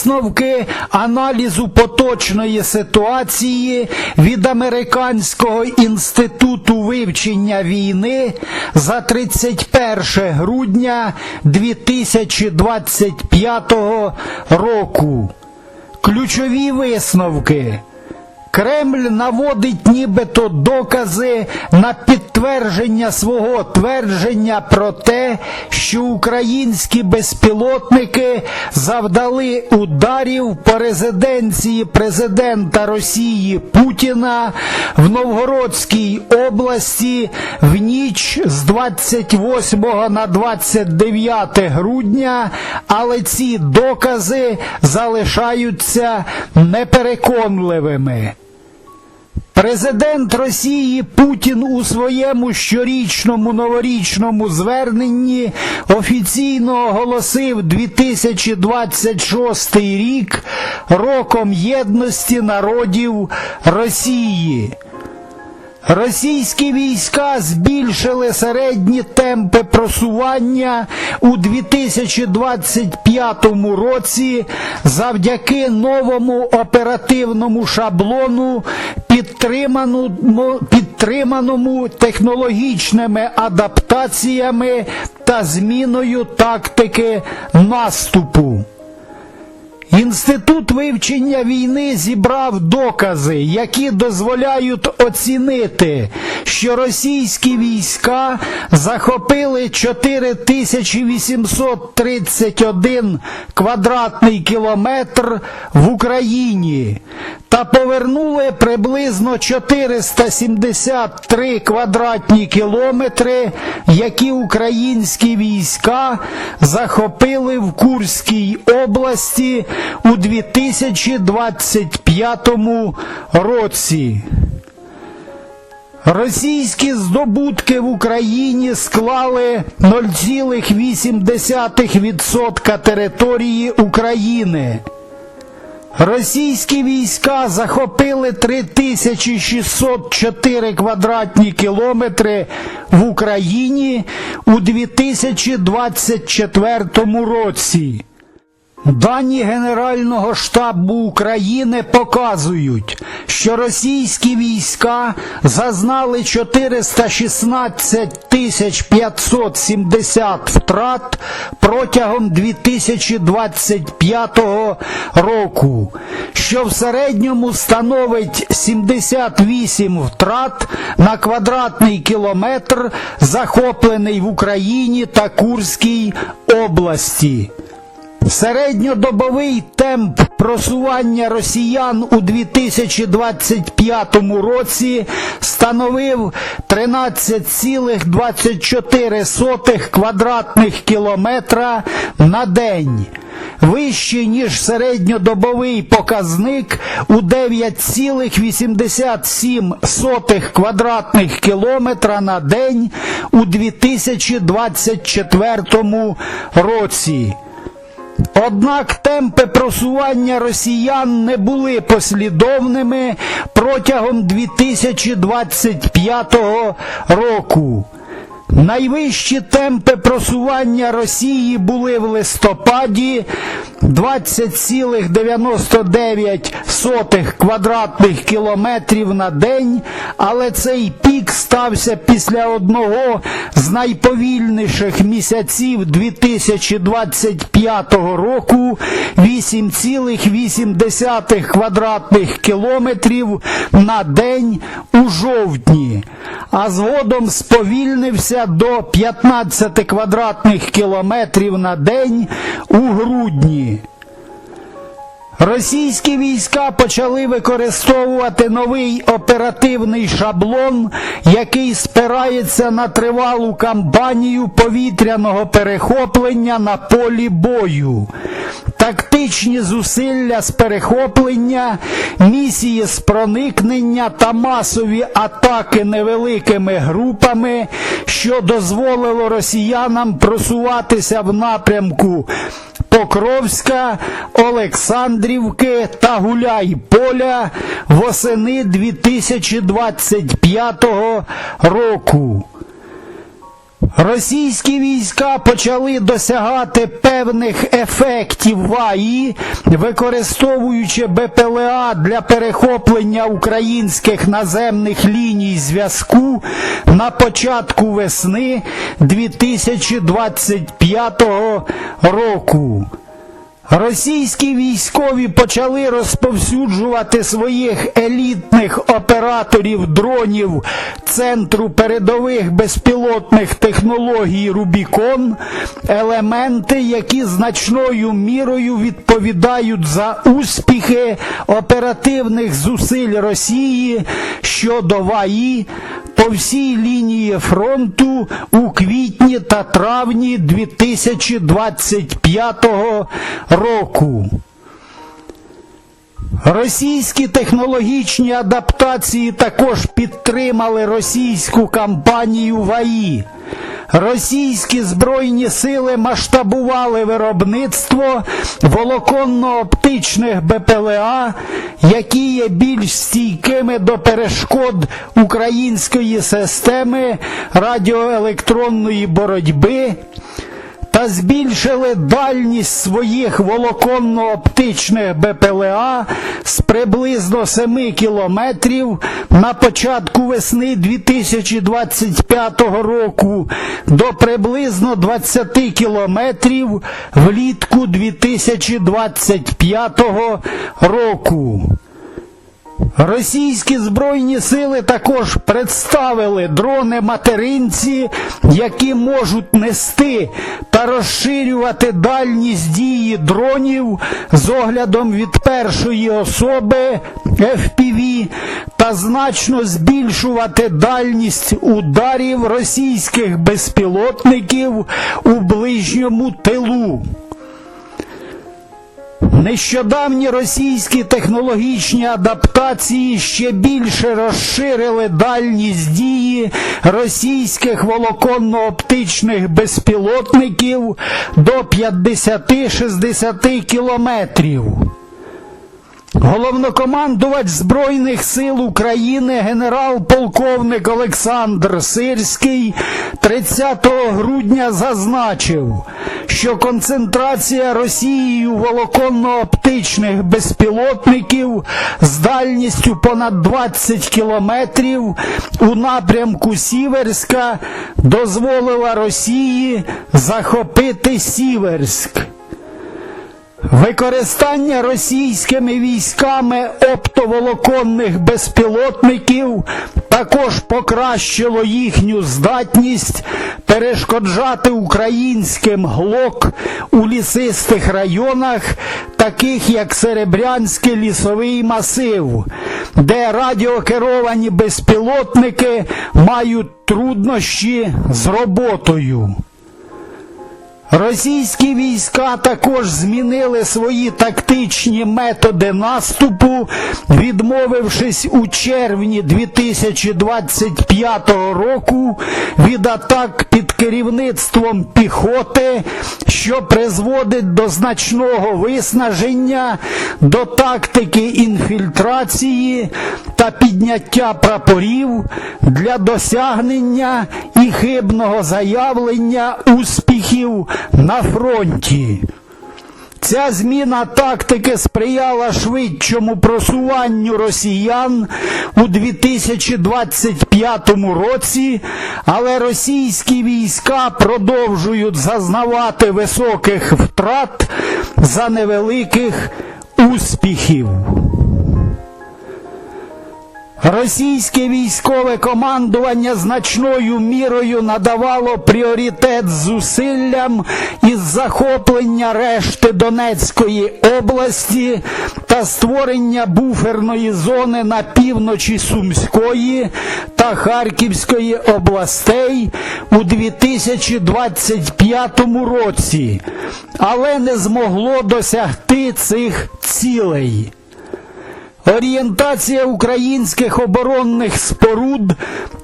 висновки аналізу поточної ситуації від Американського інституту вивчення війни за 31 грудня 2025 року. Ключові висновки. Кремль наводить нібито докази на підтвердження свого твердження про те, що українські безпілотники завдали ударів по резиденції президента Росії Путіна в Новгородській області в ніч з 28 на 29 грудня, але ці докази залишаються непереконливими. Президент Росії Путін у своєму щорічному новорічному зверненні офіційно оголосив 2026 рік роком єдності народів Росії. Російські війська збільшили середні темпи просування у 2025 році завдяки новому оперативному шаблону, підтриманому, підтриманому технологічними адаптаціями та зміною тактики наступу. Інститут вивчення війни зібрав докази, які дозволяють оцінити, що російські війська захопили 4831 квадратний кілометр в Україні та повернули приблизно 473 квадратні кілометри, які українські війська захопили в Курській області у 2025 році. Російські здобутки в Україні склали 0,8% території України. Російські війська захопили 3604 квадратні кілометри в Україні у 2024 році. Дані Генерального штабу України показують, що російські війська зазнали 416 тисяч 570 втрат протягом 2025 року, що в середньому становить 78 втрат на квадратний кілометр, захоплений в Україні та Курській області. Середньодобовий темп просування росіян у 2025 році становив 13,24 квадратних кілометра на день, вищий ніж середньодобовий показник у 9,87 квадратних кілометра на день у 2024 році. Однак темпи просування росіян не були послідовними протягом 2025 року. Найвищі темпи просування Росії були в листопаді 20,99 квадратних кілометрів на день, але цей пік стався після одного з найповільніших місяців 2025 року 8,8 квадратних кілометрів на день у жовтні, а згодом сповільнився до 15 квадратних кілометрів на день у грудні. Російські війська почали використовувати новий оперативний шаблон, який спирається на тривалу кампанію повітряного перехоплення на полі бою. Тактичні зусилля з перехоплення, місії з проникнення та масові атаки невеликими групами, що дозволило росіянам просуватися в напрямку Покровська, Олександрівки та Гуляйполя восени 2025 року. Російські війська почали досягати певних ефектів в АІ, використовуючи БПЛА для перехоплення українських наземних ліній зв'язку на початку весни 2025 року. Російські військові почали розповсюджувати своїх елітних операторів дронів Центру передових безпілотних технологій Рубікон, елементи, які значною мірою відповідають за успіхи оперативних зусиль Росії щодо ВАІ по всій лінії фронту у квітні та травні 2025 року. Російські технологічні адаптації також підтримали російську кампанію ВАІ. Російські збройні сили масштабували виробництво волоконно-оптичних БПЛА, які є більш стійкими до перешкод української системи радіоелектронної боротьби та збільшили дальність своїх волоконно-оптичних БПЛА з приблизно 7 кілометрів на початку весни 2025 року до приблизно 20 кілометрів влітку 2025 року. Російські збройні сили також представили дрони-материнці, які можуть нести та розширювати дальність дії дронів з оглядом від першої особи FPV та значно збільшувати дальність ударів російських безпілотників у ближньому тилу. Нещодавні російські технологічні адаптації ще більше розширили дальність дії російських волоконно-оптичних безпілотників до 50-60 кілометрів. Головнокомандувач Збройних сил України генерал-полковник Олександр Сирський 30 грудня зазначив, що концентрація Росією волоконно-оптичних безпілотників з дальністю понад 20 кілометрів у напрямку Сіверська дозволила Росії захопити Сіверськ. Використання російськими військами оптоволоконних безпілотників також покращило їхню здатність перешкоджати українським глок у лісистих районах, таких як Серебрянський лісовий масив, де радіокеровані безпілотники мають труднощі з роботою. Російські війська також змінили свої тактичні методи наступу, відмовившись у червні 2025 року від атак під керівництвом піхоти, що призводить до значного виснаження, до тактики інфільтрації та підняття прапорів для досягнення і хибного заявлення успіхів на фронті. Ця зміна тактики сприяла швидшому просуванню росіян у 2025 році, але російські війська продовжують зазнавати високих втрат за невеликих успіхів. Російське військове командування значною мірою надавало пріоритет зусиллям із захоплення решти Донецької області та створення буферної зони на півночі Сумської та Харківської областей у 2025 році, але не змогло досягти цих цілей. Орієнтація українських оборонних споруд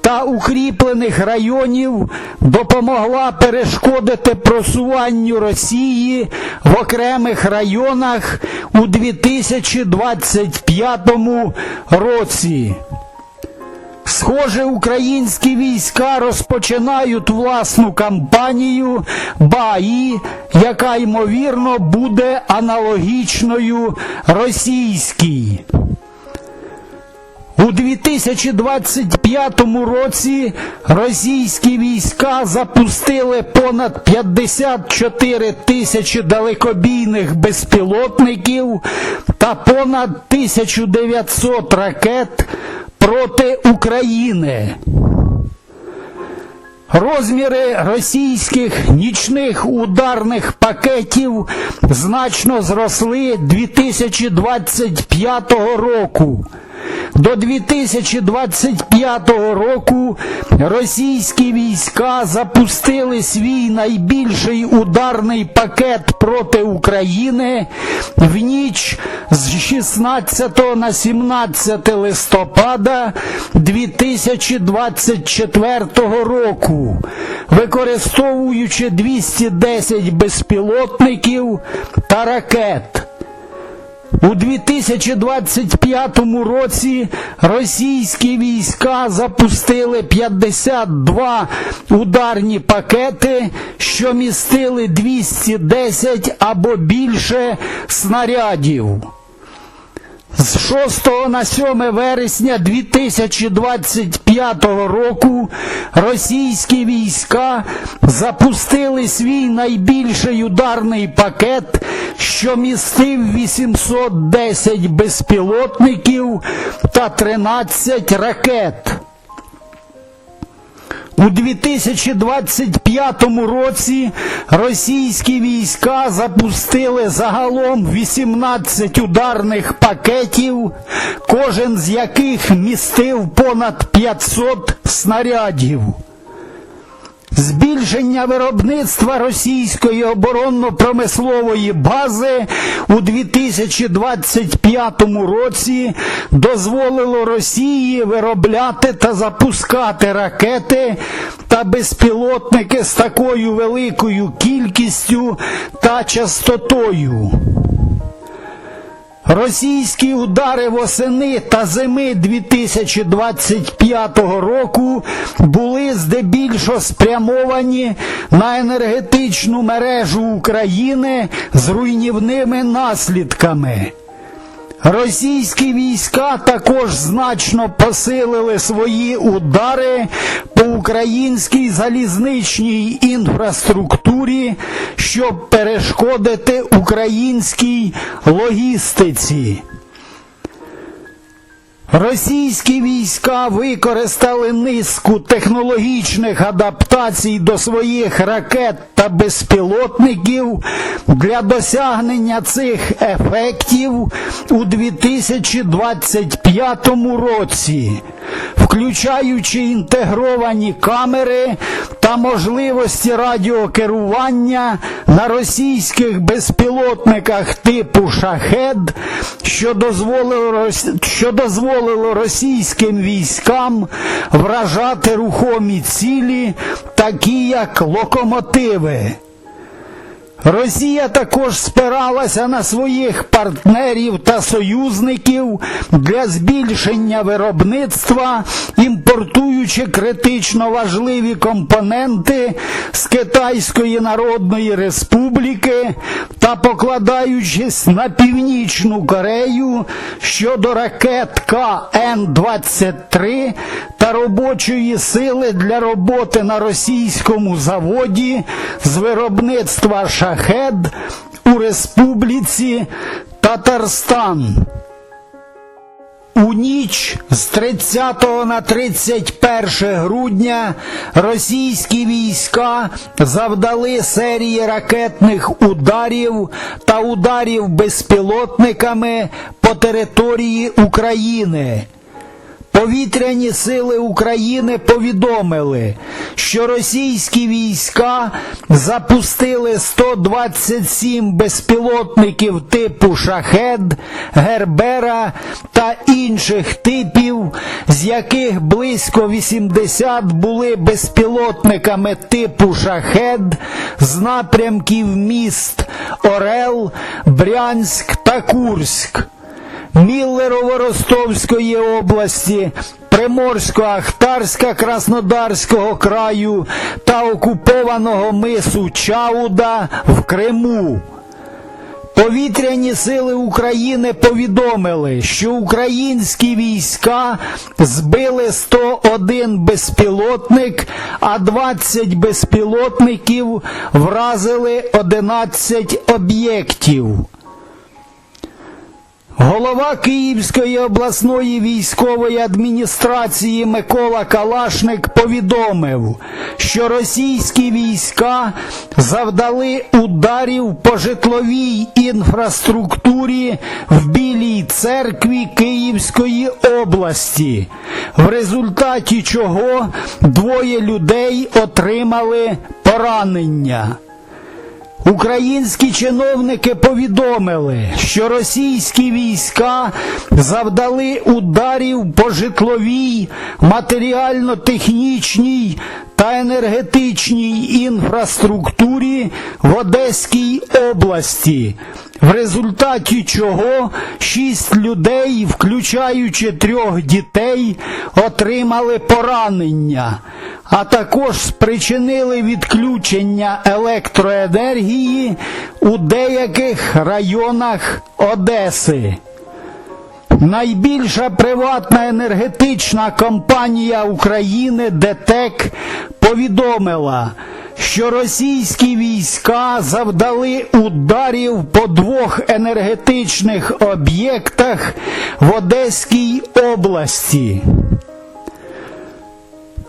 та укріплених районів допомогла перешкодити просуванню Росії в окремих районах у 2025 році. Схоже, українські війська розпочинають власну кампанію БАІ, яка ймовірно буде аналогічною російській. У 2025 році російські війська запустили понад 54 тисячі далекобійних безпілотників та понад 1900 ракет проти України. Розміри російських нічних ударних пакетів значно зросли 2025 року. До 2025 року російські війська запустили свій найбільший ударний пакет проти України в ніч з 16 на 17 листопада 2024 року, використовуючи 210 безпілотників та ракет. У 2025 році російські війська запустили 52 ударні пакети, що містили 210 або більше снарядів. З 6 на 7 вересня 2025 року російські війська запустили свій найбільший ударний пакет, що містив 810 безпілотників та 13 ракет. У 2025 році російські війська запустили загалом 18 ударних пакетів, кожен з яких містив понад 500 снарядів. Збільшення виробництва російської оборонно-промислової бази у 2025 році дозволило Росії виробляти та запускати ракети та безпілотники з такою великою кількістю та частотою. Російські удари восени та зими 2025 року були здебільшого спрямовані на енергетичну мережу України з руйнівними наслідками. Російські війська також значно посилили свої удари по українській залізничній інфраструктурі, щоб перешкодити українській логістиці. Російські війська використали низку технологічних адаптацій до своїх ракет та безпілотників для досягнення цих ефектів у 2025 році, включаючи інтегровані камери та можливості радіокерування на російських безпілотниках типу шахед, що дозволило, що дозволило російським військам вражати рухомі цілі, такі як локомотиви. Росія також спиралася на своїх партнерів та союзників для збільшення виробництва, імпортуючи критично важливі компоненти з Китайської Народної Республіки та покладаючись на Північну Корею щодо ракет КН-23 та робочої сили для роботи на російському заводі з виробництва шахед у Республіці Татарстан. У ніч з 30 на 31 грудня російські війська завдали серії ракетних ударів та ударів безпілотниками по території України. Повітряні сили України повідомили, що російські війська запустили 127 безпілотників типу шахед, гербера та інших типів, з яких близько 80 були безпілотниками типу шахед з напрямків міст Орел, Брянськ та Курськ. Міллерово-Ростовської області, Приморсько-Ахтарська Краснодарського краю та окупованого мису Чауда в Криму. Повітряні сили України повідомили, що українські війська збили 101 безпілотник, а 20 безпілотників вразили 11 об'єктів. Голова Київської обласної військової адміністрації Микола Калашник повідомив, що російські війська завдали ударів по житловій інфраструктурі в Білій церкві Київської області, в результаті чого двоє людей отримали поранення. Українські чиновники повідомили, що російські війська завдали ударів по житловій, матеріально-технічній та енергетичній інфраструктурі в Одеській області, в результаті чого шість людей, включаючи трьох дітей, отримали поранення, а також спричинили відключення електроенергії у деяких районах Одеси. Найбільша приватна енергетична компанія України ДТЕК повідомила, що російські війська завдали ударів по двох енергетичних об'єктах в Одеській області.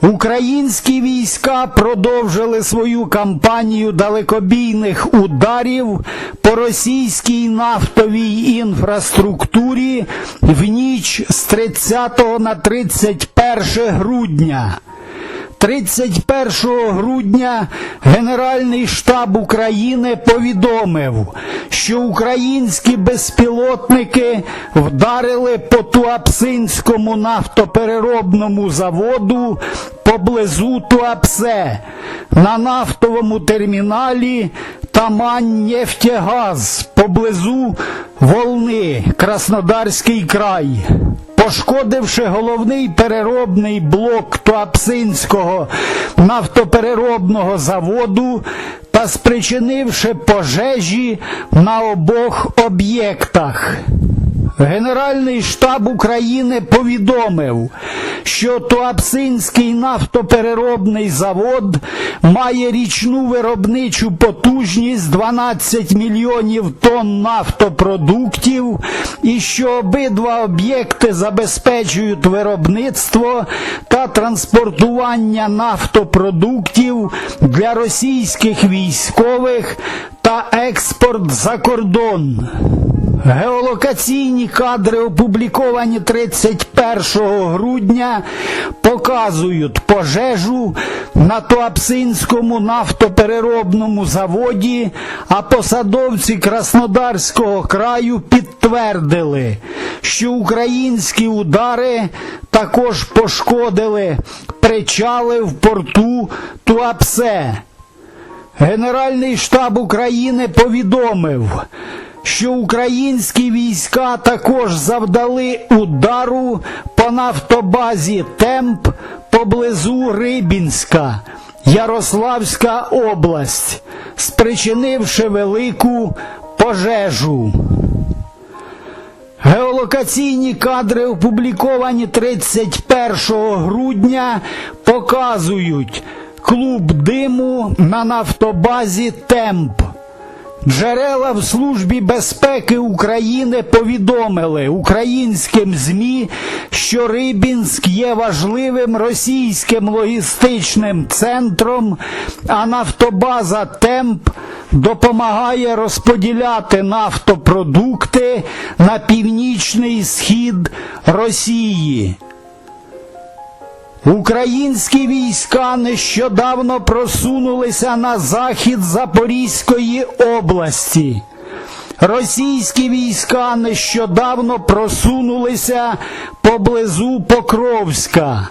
Українські війська продовжили свою кампанію далекобійних ударів по російській нафтовій інфраструктурі в ніч з 30 на 31 грудня. 31 грудня Генеральний штаб України повідомив, що українські безпілотники вдарили по Туапсинському нафтопереробному заводу поблизу Туапсе на нафтовому терміналі Тамань-Нефтегаз поблизу Волни, Краснодарський край пошкодивши головний переробний блок Туапсинського нафтопереробного заводу та спричинивши пожежі на обох об'єктах. Генеральний штаб України повідомив, що Туапсинський нафтопереробний завод має річну виробничу потужність 12 мільйонів тонн нафтопродуктів і що обидва об'єкти забезпечують виробництво та транспортування нафтопродуктів для російських військових та експорт за кордон. Геолокаційні кадри, опубліковані 31 грудня, показують пожежу на Туапсинському нафтопереробному заводі, а посадовці Краснодарського краю підтвердили, що українські удари також пошкодили причали в порту Туапсе. Генеральний штаб України повідомив, що українські війська також завдали удару по нафтобазі Темп поблизу Рибінська, Ярославська область, спричинивши велику пожежу. Геолокаційні кадри, опубліковані 31 грудня, показують клуб диму на нафтобазі Темп. Джерела в Службі безпеки України повідомили українським ЗМІ, що Рибінськ є важливим російським логістичним центром, а нафтобаза Темп допомагає розподіляти нафтопродукти на північний схід Росії. Українські війська нещодавно просунулися на захід Запорізької області. Російські війська нещодавно просунулися поблизу Покровська.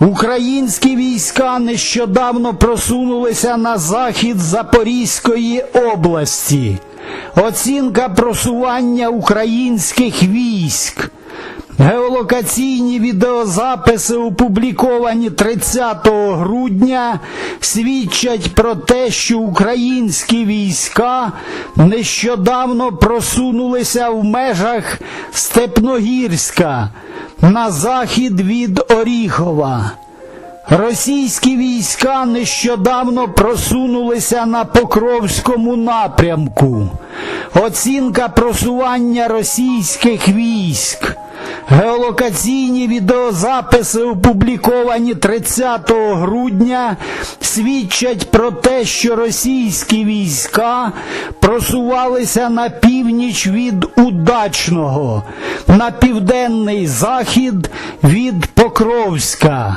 Українські війська нещодавно просунулися на захід Запорізької області. Оцінка просування українських військ. Геолокаційні відеозаписи, опубліковані 30 грудня, свідчать про те, що українські війська нещодавно просунулися в межах Степногірська на захід від Оріхова. Російські війська нещодавно просунулися на Покровському напрямку. Оцінка просування російських військ. Геолокаційні відеозаписи, опубліковані 30 грудня, свідчать про те, що російські війська просувалися на північ від Удачного, на південний захід від Покровська.